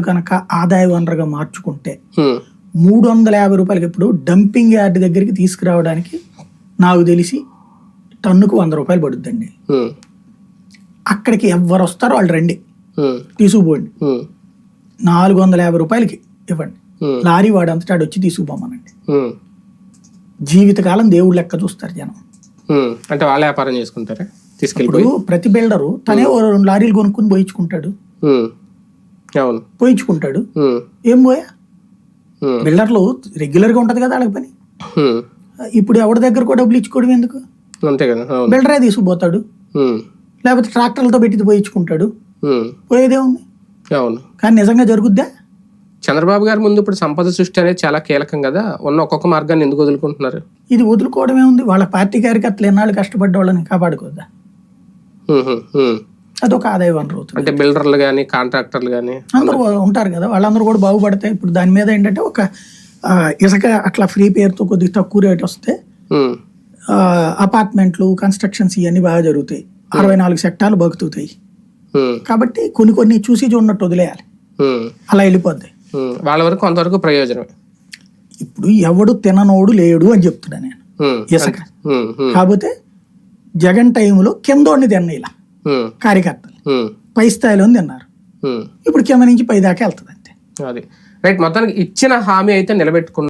కనుక ఆదాయ వనరుగా మార్చుకుంటే మూడు వందల యాభై రూపాయలకి ఇప్పుడు డంపింగ్ యార్డ్ దగ్గరికి తీసుకురావడానికి నాకు తెలిసి టన్నుకు వంద రూపాయలు పడుద్దండి. అక్కడికి ఎవరు వస్తారో వాళ్ళు రండి. తీసుకుపోండి. నాలుగు వందల యాభై రూపాయలకి ఇవ్వండి. లారీ వాడు అంతటా ఆడు వచ్చి తీసుకుపోమనండి. జీవితకాలం దేవుడు లెక్క చూస్తారు జనం. అంటే వాళ్ళ వ్యాపారం చేసుకుంటారా? ప్రతి బిల్డరు తనే రెండు లారీలు కొనుక్కుని పోయించుకుంటాడు. పోయించుకుంటాడు. ఏం పోయా? బిల్డర్లు రెగ్యులర్గా ఉంటది కదా వాళ్ళకి పని. ఇప్పుడు ఎవరి దగ్గర కూడా డబ్బులు ఇచ్చుకోవడం ఎందుకు? అంతే కదా బిల్డరే తీసుకుపోతాడు. లేకపోతే ట్రాక్టర్లతో పెట్టి పోయించుకుంటాడు. పోయేదే ఉంది. అవును. కానీ నిజంగా జరుగుద్దా? చంద్రబాబు గారి ముందు ఇప్పుడు సంపద సృష్టి అనేది చాలా కీలకం కదా. ఉన్న ఒక్కొక్క మార్గాన్ని ఎందుకు వదులుకుంటున్నారు? ఇది వదులుకోవడమే ఉంది. వాళ్ళ పార్టీ కార్యకర్తలు ఎన్నాళ్ళు కష్టపడ్డ వాళ్ళని కాపాడుకోద్దా. అదొక ఆదాయ వనరు అవుతుంది. అంటే బిల్డర్లు కానీ కాంట్రాక్టర్లు కానీ అందరూ ఉంటారు కదా వాళ్ళందరూ కూడా బాగుపడతాయి ఇప్పుడు దాని మీద ఏంటంటే ఒక ఇసుక అట్లా ఫ్రీ పేరుతో కొద్దిగా తక్కువ రేట్ వస్తే అపార్ట్మెంట్లు కన్స్ట్రక్షన్స్ ఇవన్నీ బాగా జరుగుతాయి. అరవై నాలుగు సెక్టార్లు బతుకుతాయి. కాబట్టి కొన్ని కొన్ని చూసి చూడనట్టు వదిలేయాలి. అలా వెళ్ళిపోద్ది. వాళ్ళ వరకు కొంతవరకు ప్రయోజనమే. ఇప్పుడు ఎవడు తిననోడు లేడు అని చెప్తున్నా నేను. ఇసుక. కాకపోతే జగన్ టైంలో కిందోడిని తిన్న ఇలా. కార్యకర్తలు. పై స్థాయిలో తిన్నారు. ఇప్పుడు కింద నుంచి పై దాకా వెళ్తుంది అంతే అది. రైట్ మొత్తానికి ఇచ్చిన హామీ అయితే నిలబెట్టుకున్నారు.